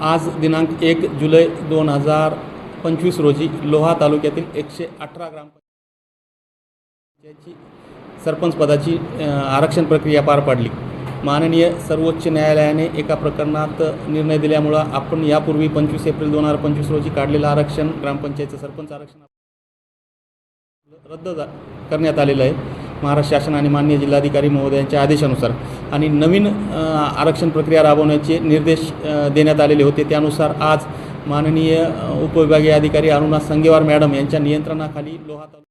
आज दिनांक एक जुलै दोन हजार पंचवीस रोजी लोहा तालुक्यातील एकशे अठरा ग्रामपंचायतची सरपंच पदाची आरक्षण प्रक्रिया पार पाडली. माननीय सर्वोच्च न्यायालयाने एका प्रकरणात निर्णय दिल्यामुळं आपण यापूर्वी पंचवीस एप्रिल दोन हजार पंचवीस रोजी काढलेलं आरक्षण ग्रामपंचायतचं सरपंच आरक्षण रद्द जा करण्यात आलेलं आहे. महाराष्ट्र शासन आणि माननीय जिल्हाधिकारी महोदयांच्या आदेशानुसार आणि नवीन आरक्षण प्रक्रिया राबवण्याचे निर्देश देण्यात आलेले होते. त्यानुसार आज माननीय उपविभागीय अधिकारी अरुणा संगेवार मॅडम यांच्या नियंत्रणाखाली लोहा तालुक्यातील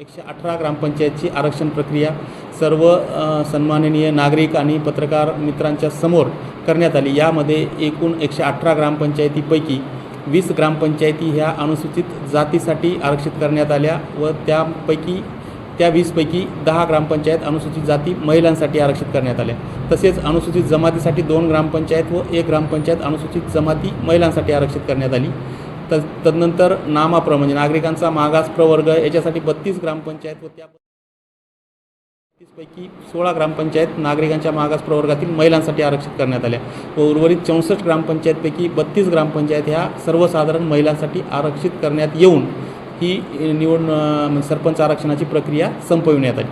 एकशे अठरा ग्रामपंचायतची आरक्षण प्रक्रिया सर्व सन्माननीय नागरिक आणि पत्रकार मित्रांच्या समोर करण्यात आली. यामध्ये एकूण एकशे अठरा ग्रामपंचायतीपैकी वीस ग्रामपंचायती ह्या अनुसूचित जातीसाठी आरक्षित करण्यात आल्या व त्यापैकी त्या वीसपैकी दहा ग्रामपंचायत अनुसूचित जाती महिलांसाठी आरक्षित करण्यात आल्या तसेच अनुसूचित जमातीसाठी दोन ग्रामपंचायत व एक ग्रामपंचायत अनुसूचित जमाती महिलांसाठी आरक्षित करण्यात आली. त तदनंतर नामाप्र म्हणजे नागरिकांचा मागास प्रवर्ग याच्यासाठी बत्तीस ग्रामपंचायत व त्या बत्तीसपैकी सोळा ग्रामपंचायत नागरिकांच्या मागास प्रवर्गातील महिलांसाठी आरक्षित करण्यात आल्या व उर्वरित चौसष्ट ग्रामपंचायतपैकी बत्तीस ग्रामपंचायत ह्या सर्वसाधारण महिलांसाठी आरक्षित करण्यात येऊन ही निवड म्हणजे सरपंच आरक्षणाची प्रक्रिया संपविण्यात आली.